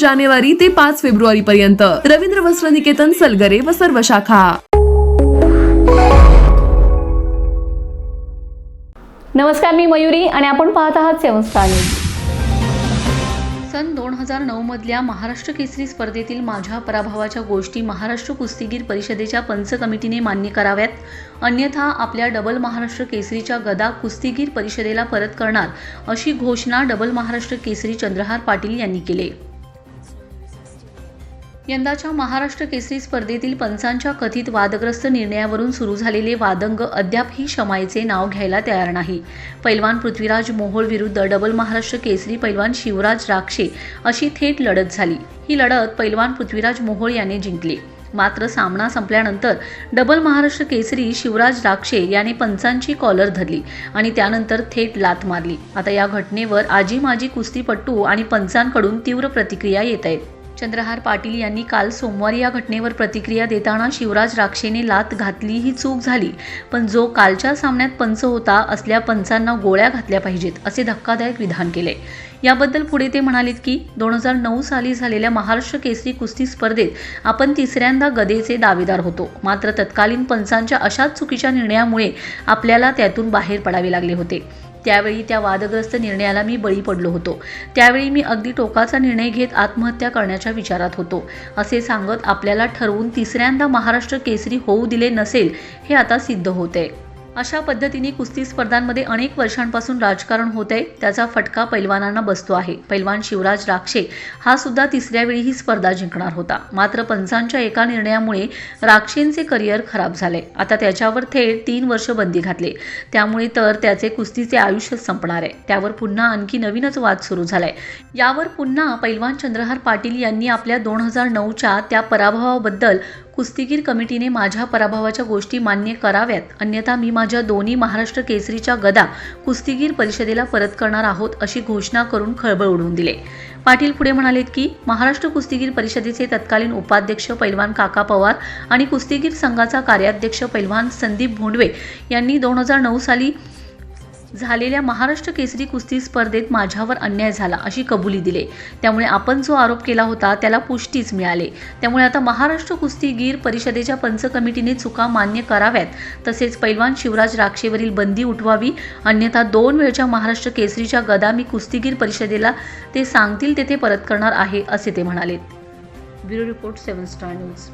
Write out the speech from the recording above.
जानेवारी ते पाच फेब्रुवारी पर्यंत रवींद्र वस्त्र निकेतन सलगरे व सर्व शाखा. नमस्कार मी मयुरी आणि आपण पाहत आहात सेवन स्टार न्यूज. सन दोन हजार नऊमधल्या महाराष्ट्र केसरी स्पर्धेतील माझ्या पराभवाच्या गोष्टी महाराष्ट्र कुस्तीगीर परिषदेच्या पंच कमिटीने मान्य कराव्यात. अन्यथा आपल्या डबल महाराष्ट्र केसरीच्या गदा कुस्तीगीर परिषदेला परत करणार अशी घोषणा डबल महाराष्ट्र केसरी चंद्रहार पाटील यांनी केली. यंदाच्या महाराष्ट्र केसरी स्पर्धेतील पंचांच्या कथित वादग्रस्त निर्णयावरून सुरू झालेले वादंग अद्यापही शमायचे नाव घ्यायला तयार नाही. पैलवान पृथ्वीराज मोहोळ विरुद्ध डबल महाराष्ट्र केसरी पैलवान शिवराज राक्षे अशी थेट लढत झाली. ही लढत पैलवान पृथ्वीराज मोहोळ याने जिंकली. मात्र सामना संपल्यानंतर डबल महाराष्ट्र केसरी शिवराज राक्षे याने पंचांची कॉलर धरली आणि त्यानंतर थेट लात मारली. आता या घटनेवर आजी माजी कुस्तीपट्टू आणि पंचांकडून तीव्र प्रतिक्रिया येत आहेत. चंद्रहार पाटील यांनी काल सोमवारी या घटनेवर प्रतिक्रिया देताना शिवराज राक्षेने लात घातली ही चूक झाली. पण जो कालच्या सामन्यात पंच होता असल्या पंचांना गोळ्या घातल्या पाहिजेत असे धक्कादायक विधान केले. याबद्दल पुढे ते म्हणालेत की दोन हजार नऊ साली झालेल्या महाराष्ट्र केसरी कुस्ती स्पर्धेत आपण तिसऱ्यांदा गदेचे दावेदार होतो. मात्र तत्कालीन पंचांच्या अशाच चुकीच्या निर्णयामुळे आपल्याला त्यातून बाहेर पडावे लागले होते. त्यावेळी त्या वादग्रस्त निर्णयाला मी बळी पडलो होतो. त्यावेळी मी अगदी टोकाचा निर्णय घेत आत्महत्या करण्याच्या विचारात होतो. असे सांगत आपल्याला ठरवून तिसऱ्यांदा महाराष्ट्र केसरी होऊ दिले नसेल हे आता सिद्ध होते. अशा पद्धतीने कुस्ती स्पर्धांमध्ये अनेक वर्षांपासून राजकारण होत आहे त्याचा फटका पैलवानांना बसतो आहे. पैलवान शिवराज राक्षे हा सुद्धा तिसऱ्या वेळी ही स्पर्धा जिंकणार होता. मात्र पंचांच्या एका निर्णयामुळे राक्षेंचे करिअर खराब झाले आता त्याच्यावर थेट तीन वर्ष बंदी घातले. त्यामुळे तर त्याचे कुस्तीचे आयुष्य संपणार आहे. त्यावर पुन्हा आणखी नवीनच वाद सुरू झालाय. यावर पुन्हा पैलवान चंद्रहार पाटील यांनी आपल्या दोन हजार नऊच्या त्या पराभवाबद्दल कुस्तीगीर कमिटीने माझ्या पराभवाच्या गोष्टी मान्य कराव्यात. अन्यथा मी माझ्या दोन्ही महाराष्ट्र केसरीच्या गदा कुस्तीगीर परिषदेला परत करणार आहोत अशी घोषणा करून खळबळ उडवून दिले. पाटील पुढे म्हणालेत की महाराष्ट्र कुस्तीगीर परिषदेचे तत्कालीन उपाध्यक्ष पैलवान काका पवार आणि कुस्तीगीर संघाचा कार्याध्यक्ष पैलवान संदीप भोंडवे यांनी दोन हजार नऊ साली झालेल्या महाराष्ट्र केसरी कुस्ती स्पर्धेत माझ्यावर अन्याय झाला अशी कबुली दिले. त्यामुळे आपण जो आरोप केला होता त्याला पुष्टीच मिळाले. त्यामुळे आता महाराष्ट्र कुस्तीगीर परिषदेच्या पंच कमिटीने चुका मान्य कराव्यात. तसेच पैलवान शिवराज राक्षेवरील बंदी उठवावी अन्यथा दोन वेळच्या महाराष्ट्र केसरीच्या गदा मी कुस्तीगीर परिषदेला ते सांगतील तेथे परत करणार आहे असे ते म्हणालेत bureau report seven star news.